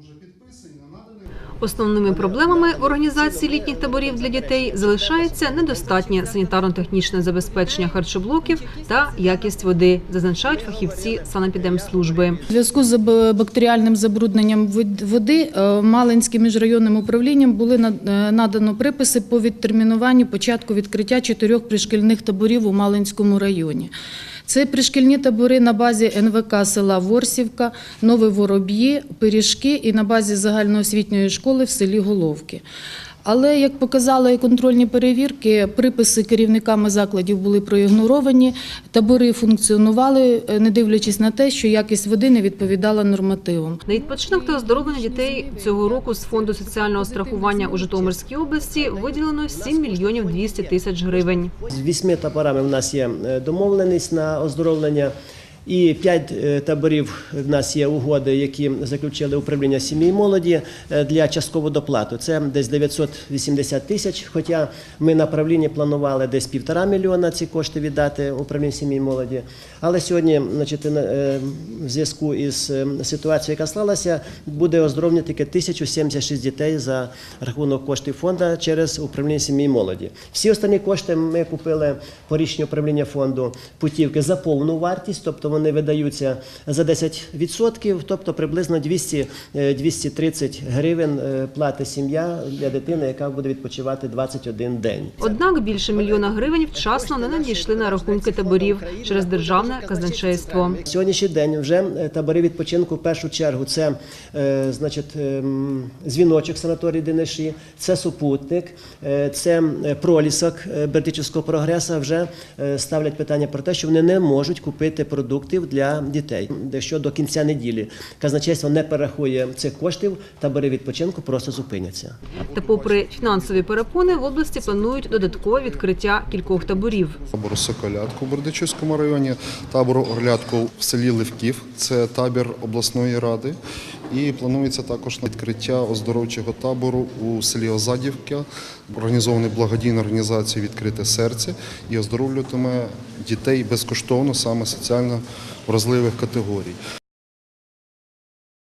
уже підписані, надані. Основними проблемами в організації літніх таборів для дітей залишається недостатнє санітарно-технічне забезпечення харчоблоків та якість води, зазначають фахівці санепідемслужби. У зв'язку з бактеріальним забрудненням води е, Малинським міжрайонним управлінням були е, надано приписи по відтермінуванню початку відкриття чотирьох пришкільних таборів у Малинському районі. Це пришкільні табори на базі НВК села Ворсівка, Нове Вороб'ї, Пиріжки і на базі загальноосвітньої школи в селі Головки. Але, як показали контрольні перевірки, приписи керівниками закладів були проігноровані, табори функціонували, е, не дивлячись на те, що якість води не відповідала нормативам. На відпочинок та оздоровлення дітей цього року з фонду соціального страхування у Житомирській області виділено 7 мільйонів 200 тисяч гривень. З вісьми таборами в нас є е, домовленість на оздоровлення. І п'ять е, таборів в нас є угоди, які заключили управління сім'ї і молоді е, для часткового доплату. Це десь 980 тисяч. Хоча ми на правлінні планували десь півтора мільйона ці кошти віддати управлінню сім'ї і молоді. Але сьогодні, значить, е, в зв'язку із ситуацією, яка склалася, буде оздоровлення тільки 1076 дітей за рахунок коштів фонду через управління сім'ї і молоді. Всі останні кошти ми купили по рішенню управління фонду путівки за повну вартість, тобто вони видаються за 10%, тобто приблизно 200, е, 230 гривень е, платить сім'я для дитини, яка буде відпочивати 21 день. Однак більше мільйона гривень вчасно не надійшли на рахунки таборів через державне казначейство. Сьогоднішній день вже е, табори відпочинку в першу чергу це е, значить, ем, дзвіночок санаторій Дениші, це супутник, е, це е, пролісок е, Бердичівського прогресу. Вже е, ставлять питання про те, що вони не можуть купити продуктів для дітей. Якщо до кінця неділі казначейство не перерахує цих коштів, табори відпочинку просто зупиняться. Та, попри фінансові перепони, в області планують додаткове відкриття кількох таборів. Табору Соколятку в Бердичівському районі, табору Орлятку в селі Ливків, це табір обласної ради. І планується також відкриття оздоровчого табору у селі Озадівка, організований благодійною організацією Відкрите серце і оздоровлюватиме дітей безкоштовно саме соціально вразливих категорій.